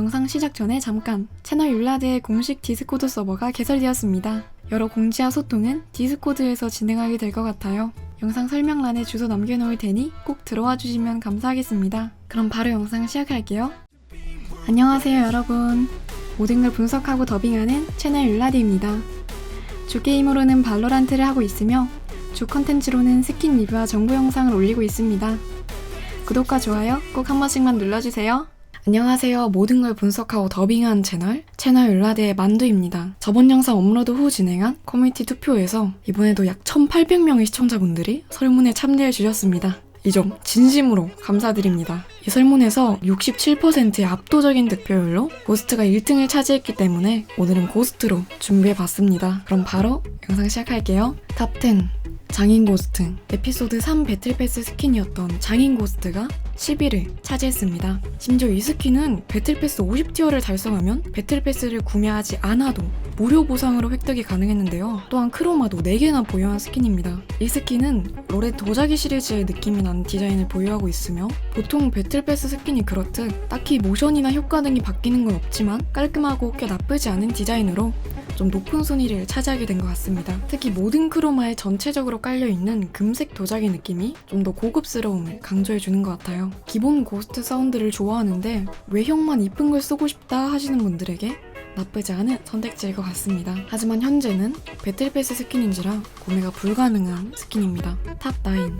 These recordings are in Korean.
영상 시작 전에 잠깐 채널 율라드의 공식 디스코드 서버가 개설되었습니다. 여러 공지와 소통은 디스코드에서 진행하게 될 것 같아요. 영상 설명란에 주소 남겨놓을 테니 꼭 들어와 주시면 감사하겠습니다. 그럼 바로 영상 시작할게요. 안녕하세요 여러분. 모든 걸 분석하고 더빙하는 채널 율라드입니다. 주 게임으로는 발로란트를 하고 있으며 주 컨텐츠로는 스킨 리뷰와 정보 영상을 올리고 있습니다. 구독과 좋아요 꼭 한 번씩만 눌러주세요. 안녕하세요. 모든 걸 분석하고 더빙한 채널, 채널 율라드의 만두입니다. 저번 영상 업로드 후 진행한 커뮤니티 투표에서 이번에도 약 1,800명의 시청자분들이 설문에 참여해 주셨습니다. 이 점 진심으로 감사드립니다. 이 설문에서 67%의 압도적인 득표율로 고스트가 1등을 차지했기 때문에 오늘은 고스트로 준비해 봤습니다. 그럼 바로 영상 시작할게요. 탑10 장인 고스트 에피소드 3 배틀패스 스킨이었던 장인 고스트가 10위를 차지했습니다. 심지어 이 스킨은 배틀패스 50티어를 달성하면 배틀패스를 구매하지 않아도 무료 보상으로 획득이 가능했는데요. 또한 크로마도 4개나 보유한 스킨입니다. 이 스킨은 롤의 도자기 시리즈의 느낌이 나는 디자인을 보유하고 있으며 보통 배틀패스 스킨이 그렇듯 딱히 모션이나 효과 등이 바뀌는 건 없지만 깔끔하고 꽤 나쁘지 않은 디자인으로 좀 높은 순위를 차지하게 된 것 같습니다. 특히 모든 크로마에 전체적으로 깔려있는 금색 도자기 느낌이 좀 더 고급스러움을 강조해주는 것 같아요. 기본 고스트 사운드를 좋아하는데 외형만 이쁜 걸 쓰고 싶다 하시는 분들에게 나쁘지 않은 선택지일 것 같습니다. 하지만 현재는 배틀패스 스킨인지라 구매가 불가능한 스킨입니다. 탑9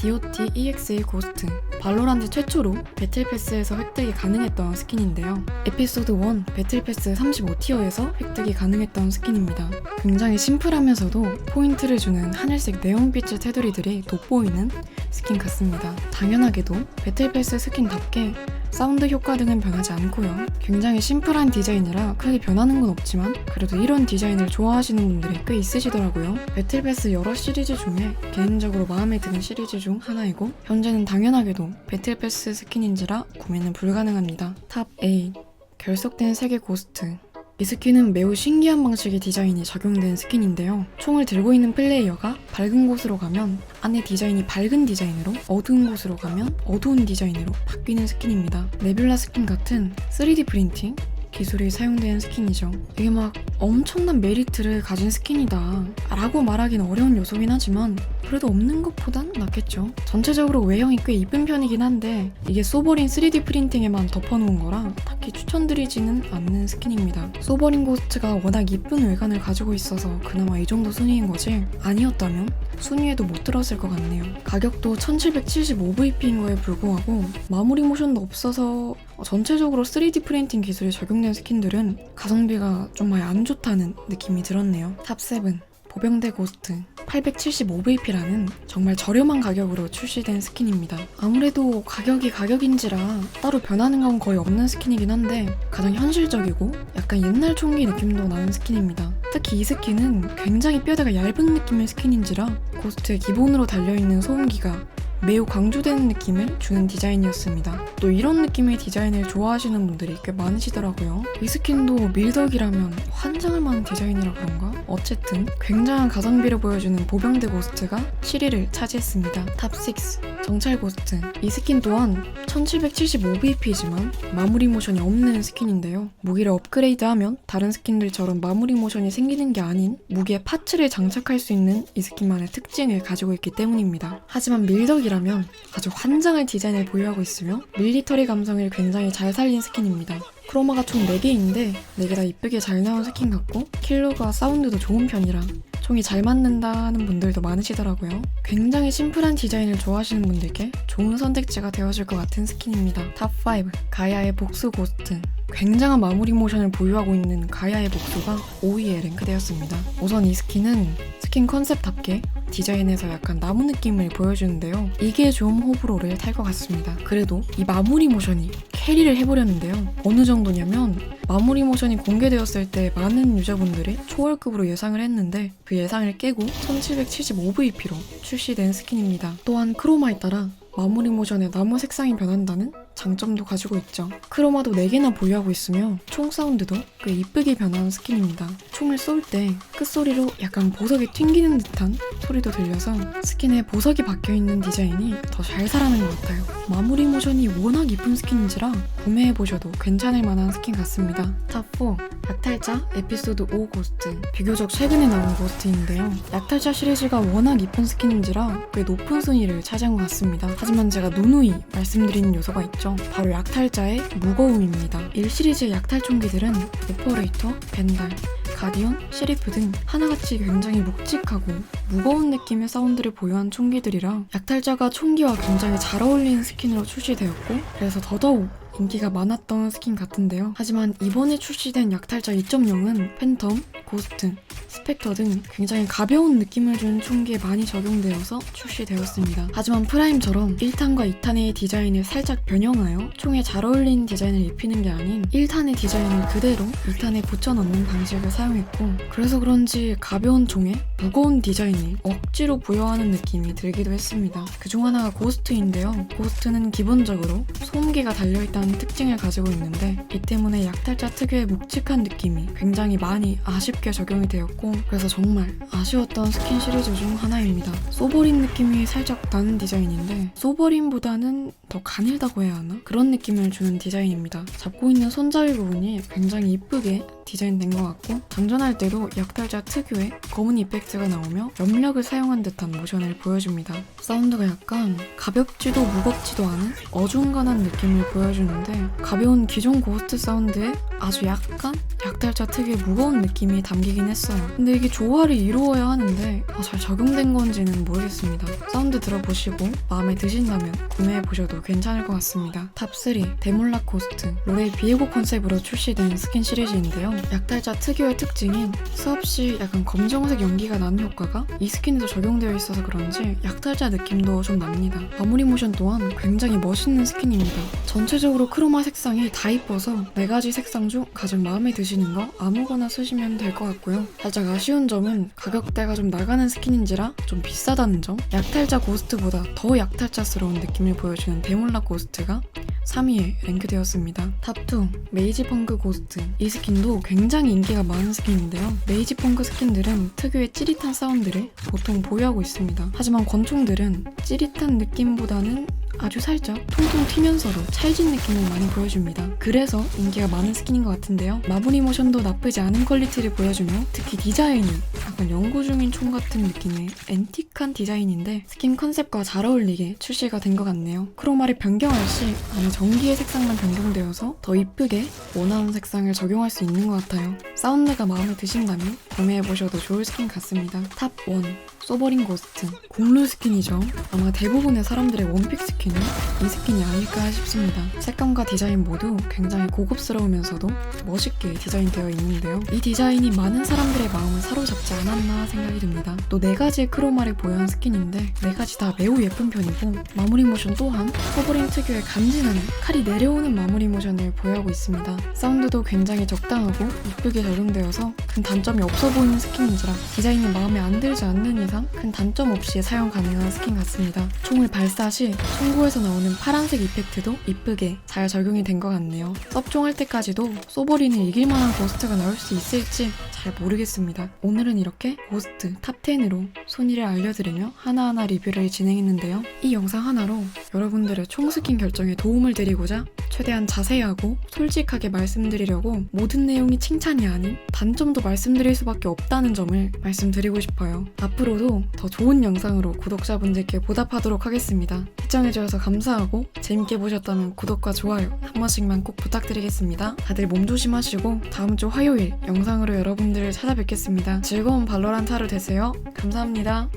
DOT EX의 고스트 발로란트 최초로 배틀패스에서 획득이 가능했던 스킨인데요. 에피소드 1 배틀패스 35티어에서 획득이 가능했던 스킨입니다. 굉장히 심플하면서도 포인트를 주는 하늘색 네온빛의 테두리들이 돋보이는 스킨 같습니다. 당연하게도 배틀패스 스킨답게 사운드 효과 등은 변하지 않고요. 굉장히 심플한 디자인이라 크게 변하는 건 없지만 그래도 이런 디자인을 좋아하시는 분들이 꽤 있으시더라고요. 배틀패스 여러 시리즈 중에 개인적으로 마음에 드는 시리즈 중 하나이고 현재는 당연하게도 배틀패스 스킨인지라 구매는 불가능합니다. 탑 8 결속된 세계 고스트 이 스킨은 매우 신기한 방식의 디자인이 적용된 스킨인데요. 총을 들고 있는 플레이어가 밝은 곳으로 가면 안에 디자인이 밝은 디자인으로 어두운 곳으로 가면 어두운 디자인으로 바뀌는 스킨입니다. 네뷸라 스킨 같은 3D 프린팅 기술이 사용된 스킨이죠. 이게 막 엄청난 메리트를 가진 스킨이다 라고 말하기는 어려운 요소긴 하지만 그래도 없는 것보단 낫겠죠. 전체적으로 외형이 꽤 이쁜 편이긴 한데 이게 소버린 3D 프린팅에만 덮어놓은 거라 딱히 추천드리지는 않는 스킨입니다. 소버린 고스트가 워낙 이쁜 외관을 가지고 있어서 그나마 이 정도 순위인 거지 아니었다면 순위에도 못 들었을 것 같네요. 가격도 1775VP인 거에 불구하고 마무리 모션도 없어서 전체적으로 3D 프린팅 기술이 적용된 스킨들은 가성비가 좀 많이 안 좋다는 느낌이 들었네요. 탑7 보병대 고스트 875VP라는 정말 저렴한 가격으로 출시된 스킨입니다. 아무래도 가격이 가격인지라 따로 변하는 건 거의 없는 스킨이긴 한데 가장 현실적이고 약간 옛날 총기 느낌도 나는 스킨입니다. 특히 이 스킨은 굉장히 뼈대가 얇은 느낌의 스킨인지라 고스트에 기본으로 달려있는 소음기가 매우 강조되는 느낌을 주는 디자인이었습니다. 또 이런 느낌의 디자인을 좋아하시는 분들이 꽤 많으시더라고요. 이 스킨도 밀덕이라면 환장할 만한 디자인이라 그런가? 어쨌든 굉장한 가성비를 보여주는 보병대 고스트가 7위를 차지했습니다. 탑 6 정찰 고스트 이 스킨 또한 1775VP지만 마무리 모션이 없는 스킨인데요. 무기를 업그레이드하면 다른 스킨들처럼 마무리 모션이 생기는 게 아닌 무기에 파츠를 장착할 수 있는 이 스킨만의 특징을 가지고 있기 때문입니다. 하지만 밀덕이라면 아주 환장할 디자인을 보유하고 있으며 밀리터리 감성을 굉장히 잘 살린 스킨입니다. 크로마가 총 4개인데 4개 다 이쁘게 잘 나온 스킨 같고 킬러가 사운드도 좋은 편이라 총이 잘 맞는다 하는 분들도 많으시더라고요. 굉장히 심플한 디자인을 좋아하시는 분들께 좋은 선택지가 되어줄 것 같은 스킨입니다. 탑5 가야의 복수 고스트 굉장한 마무리 모션을 보유하고 있는 가야의 복수가 5위에 랭크되었습니다. 우선 이 스킨은 스킨 컨셉답게 디자인에서 약간 나무 느낌을 보여주는데요. 이게 좀 호불호를 탈 것 같습니다. 그래도 이 마무리 모션이 캐리를 해버렸는데요. 어느 정도냐면 마무리 모션이 공개되었을 때 많은 유저분들이 초월급으로 예상을 했는데 그 예상을 깨고 1775VP로 출시된 스킨입니다. 또한 크로마에 따라 마무리 모션의 나무 색상이 변한다는 장점도 가지고 있죠. 크로마도 4개나 보유하고 있으며 총 사운드도 꽤 이쁘게 변하는 스킨입니다. 총을 쏠 때 끝소리로 약간 보석이 튕기는 듯한 소리도 들려서 스킨에 보석이 박혀있는 디자인이 더 잘 살아난 것 같아요. 마무리 모션이 워낙 이쁜 스킨인지라 구매해보셔도 괜찮을 만한 스킨 같습니다. 탑4 약탈자 에피소드 5 고스트 비교적 최근에 나온 고스트인데요. 약탈자 시리즈가 워낙 이쁜 스킨인지라 꽤 높은 순위를 차지한 것 같습니다. 하지만 제가 누누이 말씀드리는 요소가 있죠. 바로 약탈자의 무거움입니다. 1시리즈의 약탈 총기들은 오퍼레이터, 벤달, 가디언, 시리프 등 하나같이 굉장히 묵직하고 무거운 느낌의 사운드를 보유한 총기들이라 약탈자가 총기와 굉장히 잘 어울리는 스킨으로 출시되었고 그래서 더더욱 인기가 많았던 스킨 같은데요. 하지만 이번에 출시된 약탈자 2.0은 팬텀, 고스트, 스펙터 등 굉장히 가벼운 느낌을 주는 총기에 많이 적용되어서 출시되었습니다. 하지만 프라임처럼 1탄과 2탄의 디자인을 살짝 변형하여 총에 잘 어울리는 디자인을 입히는 게 아닌 1탄의 디자인을 그대로 2탄에 붙여넣는 방식을 사용했고 그래서 그런지 가벼운 총에 무거운 디자인을 억지로 부여하는 느낌이 들기도 했습니다. 그중 하나가 고스트인데요. 고스트는 기본적으로 소음기가 달려있다는 특징을 가지고 있는데 이 때문에 약탈자 특유의 묵직한 느낌이 굉장히 많이 아쉽 게 적용이 되었고 그래서 정말 아쉬웠던 스킨 시리즈 중 하나입니다. 소버린 느낌이 살짝 나는 디자인인데 소버린보다는 더 가늘다고 해야 하나? 그런 느낌을 주는 디자인입니다. 잡고 있는 손잡이 부분이 굉장히 이쁘게 디자인된 것 같고 장전할 때도 약탈자 특유의 검은 이펙트가 나오며 염력을 사용한 듯한 모션을 보여줍니다. 사운드가 약간 가볍지도 무겁지도 않은 어중간한 느낌을 보여주는데 가벼운 기존 고스트 사운드에 아주 약간 약탈자 특유의 무거운 느낌이 담기긴 했어요. 근데 이게 조화를 이루어야 하는데 아, 잘 적용된 건지는 모르겠습니다. 사운드 들어보시고 마음에 드신다면 구매해보셔도 괜찮을 것 같습니다. 탑3 데몰락 고스트 롤의 비에고 컨셉으로 출시된 스킨 시리즈인데요. 약탈자 특유의 특징인 수없이 약간 검정색 연기가 나는 효과가 이 스킨에도 적용되어 있어서 그런지 약탈자 느낌도 좀 납니다. 마무리 모션 또한 굉장히 멋있는 스킨입니다. 전체적으로 크로마 색상이 다 이뻐서 4가지 색상 중 가장 마음에 드시는 거 아무거나 쓰시면 될 것 같고요. 살짝 아쉬운 점은 가격대가 좀 나가는 스킨인지라 좀 비싸다는 점 약탈자 고스트보다 더 약탈자스러운 느낌을 보여주는 데몰라 고스트가 3위에 랭크되었습니다. 탑2 메이지 펑크 고스트 이 스킨도 굉장히 인기가 많은 스킨인데요. 메이지 펑크 스킨들은 특유의 찌릿한 사운드를 보통 보유하고 있습니다. 하지만 권총들은 찌릿한 느낌보다는 아주 살짝 통통 튀면서도 찰진 느낌을 많이 보여줍니다. 그래서 인기가 많은 스킨인 것 같은데요. 마무리 모션도 나쁘지 않은 퀄리티를 보여주며 특히 디자인이 약간 연구 중인 총 같은 느낌의 앤틱한 디자인인데 스킨 컨셉과 잘 어울리게 출시가 된 것 같네요. 크로마를 변경할 시 안에 전기의 색상만 변경되어서 더 이쁘게 원하는 색상을 적용할 수 있는 것 같아요. 사운드가 마음에 드신다면 구매해보셔도 좋을 스킨 같습니다. 탑 1. 소버린 고스트 공루 스킨이죠. 아마 대부분의 사람들의 원픽 스킨은 이 스킨이 아닐까 싶습니다. 색감과 디자인 모두 굉장히 고급스러우면서도 멋있게 디자인되어 있는데요. 이 디자인이 많은 사람들의 마음을 사로잡지 않았나 생각이 듭니다. 또 네 가지의 크로마를 보유한 스킨인데 네 가지 다 매우 예쁜 편이고 마무리 모션 또한 소버린 특유의 간지나는 칼이 내려오는 마무리 모션을 보유하고 있습니다. 사운드도 굉장히 적당하고 이쁘게 적용되어서 큰 단점이 없어 보이는 스킨인지라 디자인이 마음에 안 들지 않는 이상 큰 단점 없이 사용 가능한 스킨 같습니다. 총을 발사 시 총구에서 나오는 파란색 이펙트도 이쁘게 잘 적용이 된 것 같네요. 섭종할 때까지도 소버린을 이길 만한 고스트가 나올 수 있을지 잘 모르겠습니다. 오늘은 이렇게 고스트 탑10으로 순위를 알려드리며 하나하나 리뷰를 진행했는데요. 이 영상 하나로 여러분들의 총 스킨 결정에 도움을 드리고자 최대한 자세하고 솔직하게 말씀드리려고 모든 내용이 칭찬이 아닌 단점도 말씀드릴 수밖에 없다는 점을 말씀드리고 싶어요. 앞으로도 더 좋은 영상으로 구독자분들께 보답하도록 하겠습니다. 시청해주셔서 감사하고 재밌게 보셨다면 구독과 좋아요 한 번씩만 꼭 부탁드리겠습니다. 다들 몸 조심하시고 다음 주 화요일 영상으로 여러분들을 찾아뵙겠습니다. 즐거운 발로란트 하루 되세요. 감사합니다.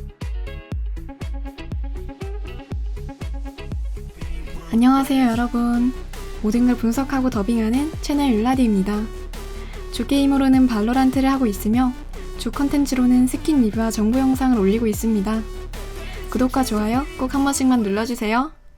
안녕하세요 여러분. 모든 걸 분석하고 더빙하는 채널 율라디입니다. 주 게임으로는 발로란트를 하고 있으며 주 컨텐츠로는 스킨 리뷰와 정보 영상을 올리고 있습니다. 구독과 좋아요 꼭 한 번씩만 눌러주세요.